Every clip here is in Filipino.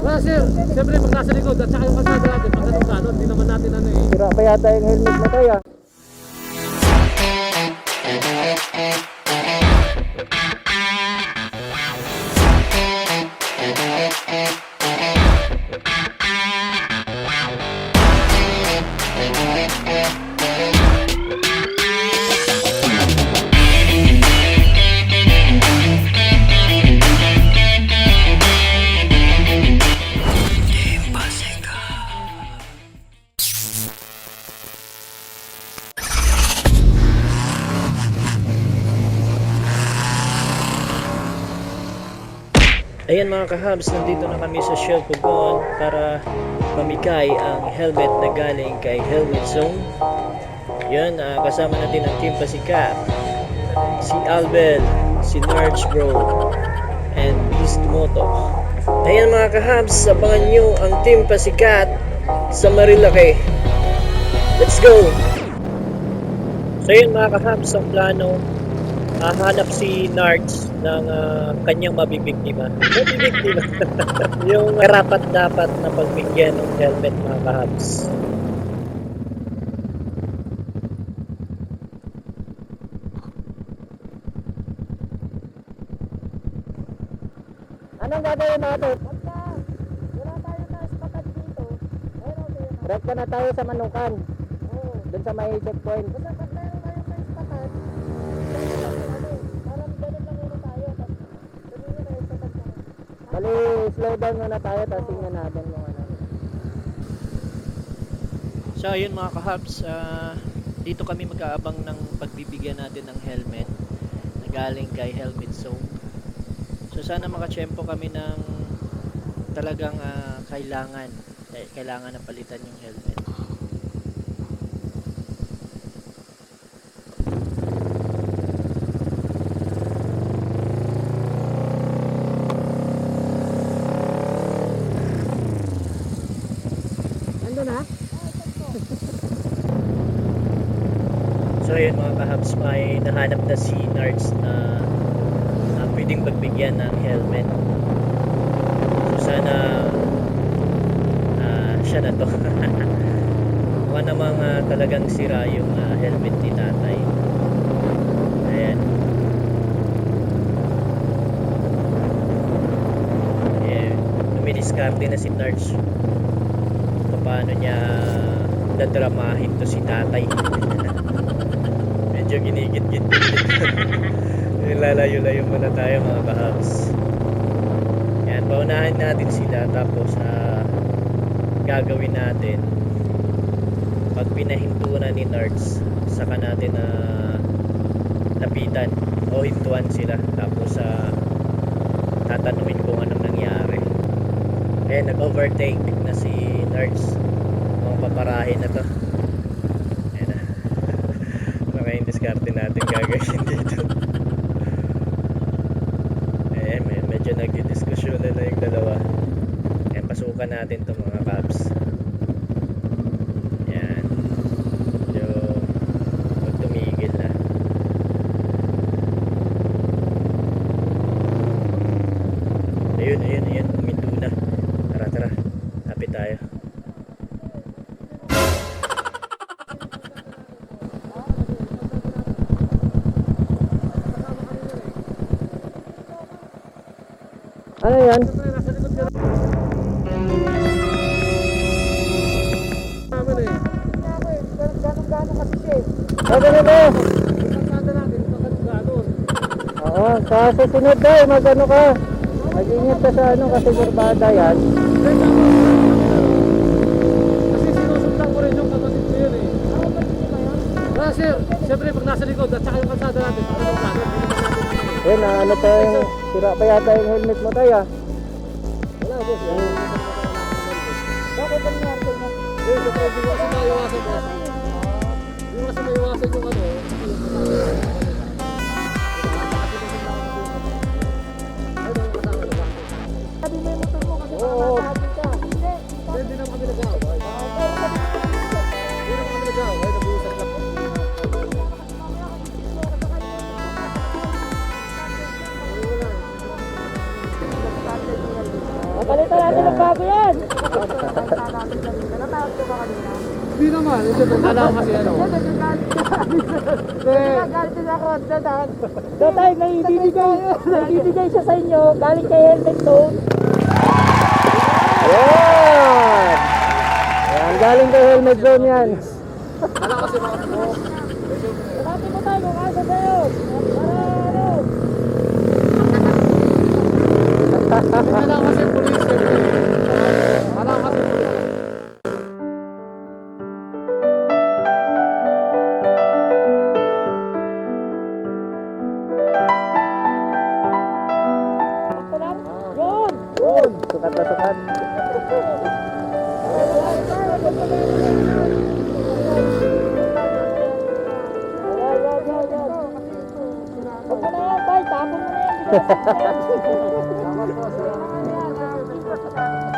Kasi, siyempre pag nasa likod at saka yung kalsada natin, pag ganun ganon, hindi naman natin ano eh. Sira pa yata yung helmet mo tayo ah. Ayan mga kahabs, nandito na kami sa Shell Pugon para pamigay ang helmet na galing kay Helmet Zone. Yan, ah, kasama natin ang Team Pasikat, si Albel, si Nerds Bro, and Beast Moto. Ayan mga kahabs, abangan nyo ang Team Pasikat sa Marilake. Let's go! So yun mga kahabs, ang plano, hahanap si Nards ng ah, kanyang mabibiktima. Mabibiktima. yung karapat dapat na pagbigyan ng helmet mga kahabs. Anong gagawin natin? Direct ka na tayo sa Manukan. Doon sa may checkpoint. Bali, slow down muna tayo, tapos tingnan natin yung ano. So yun mga kahabs, ah, dito kami mag-aabang ng pagbibigyan natin ng helmet na galing kay Helmet Zone. So sana makachempo kami ng talagang ah, kailangan eh, kailangan na palitan yung helmet. Ando na? So yun mga kahabs, may nahanap na si Nards na, na pwedeng pagbigyan ng helmet. So sana ah, siya na to. Mukha namang ah, talagang sira yung ah, helmet ni tatay. Ayan. Eh, dumidiskarte na si Nards. Paano niya dadramahin to si tatay. Medyo ginigit-git. Lalayo-layo muna tayo mga kahabs. Yan, paunahin natin sila tapos ah, gagawin natin pag pinahintuan ni Nards saka natin na lapitan o hintuan sila tapos sa tatanungin kung anong nangyari eh nag-overtake na si Nards mga paparahin na to Ayan na baka yung diskarte dito eh med- medyo nagdidiskusyon na yung dalawa. Eh pasukan natin to mga cabs yan. Medyo huwag tumigil na. Ayun ayun ayun. Huminto na. Tara tara. Lapit tayo siya eh. Oh, ganito. Oo, sa susunod daw, mag-ano ka. Mag-ingat ka sa ano kasi kurbada yan. Kasi sinusundan ko rin yung kapatid ko yun eh. Kasi, siyempre pag nasa likod at saka yung kalsada natin, pag ganun ganon, hindi naman natin ano eh. Eh, na ano pa yung, sira pa yata yung helmet mo tayo ah. Wala boss, yan. Bakit ang nangyari siyempre hindi kasi maiwasan boss. Hindi ko kasi maiwasan yung ano. Hindi naman. Ito, alam kasi ano. Tatay, may ibibigay, may ibibigay siya sa inyo, galing kay Helmet Zone. Yan! Yan, galing kay Helmet Zone yan. Alam kasi mga Bakit mo tayo kung asa sa'yo? Para ano? Alam kasi police. Mo na yan.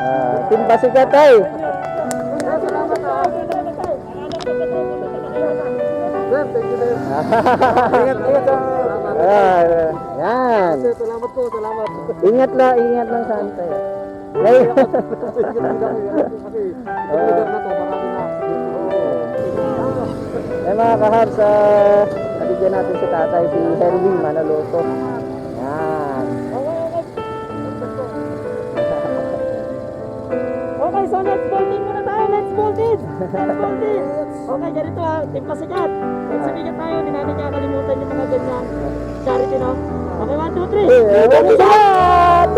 Ah, timba sikat, tay. Ingat, ingat sa... Ah, yan. Sir, salamat po, salamat. Ingat lang, ingat lang sa antay. Sa ay mga kahabs, uh, nabigyan natin si tatay si Henry Manaloto. Yan. Okay, so let's folding muna tayo. Let's folding. Let's folding. Okay, ganito ha. Team pasikat. Let's sibigat tayo. Hindi natin kakalimutan yung mga ganyang charity, no? Okay, one, two, three. One shot!